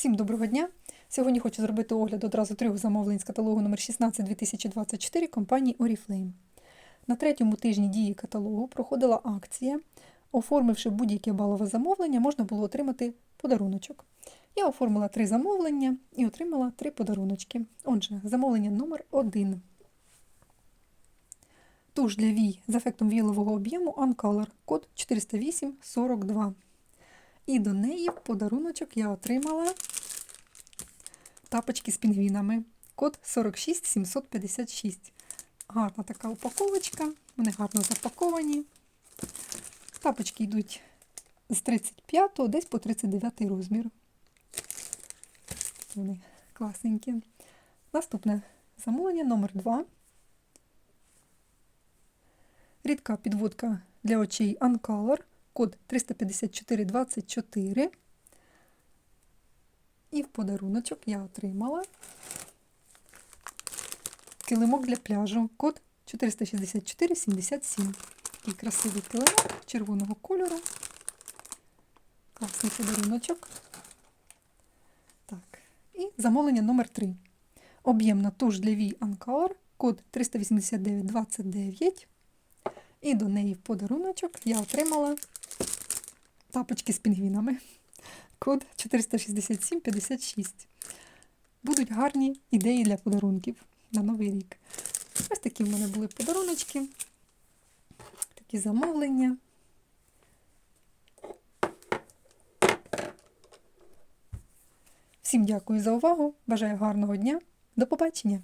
Всім доброго дня! Сьогодні хочу зробити огляд одразу трьох замовлень з каталогу номер 16 2024 компанії Oriflame. На третьому тижні дії каталогу проходила акція. Оформивши будь-яке балове замовлення, можна було отримати подаруночок. Я оформила три замовлення і отримала три подаруночки. Отже, замовлення номер 1 Туш для вій з ефектом віялового об'єму Uncolor, код 40842. І до неї в подаруночок я отримала тапочки з пінгвінами. Код 46756. Гарна така упаковочка. Вони гарно запаковані. Тапочки йдуть з 35 десь по 39 розмір. Вони класненькі. Наступне замовлення номер 2 Рідка підводка для очей Uncolor, код 35424. І в подаруночок я отримала килимок для пляжу, код 46477. Такий красивий килимок червоного кольору. Класний подаруночок. Так. І замовлення номер 3 Об'ємна туш для вій Uncolor, код 38929. І до неї в подаруночок я отримала тапочки з пінгвінами. Код 46756. Будуть гарні ідеї для подарунків на Новий рік. Ось такі в мене були подаруночки, такі замовлення. Всім дякую за увагу. Бажаю гарного дня. До побачення!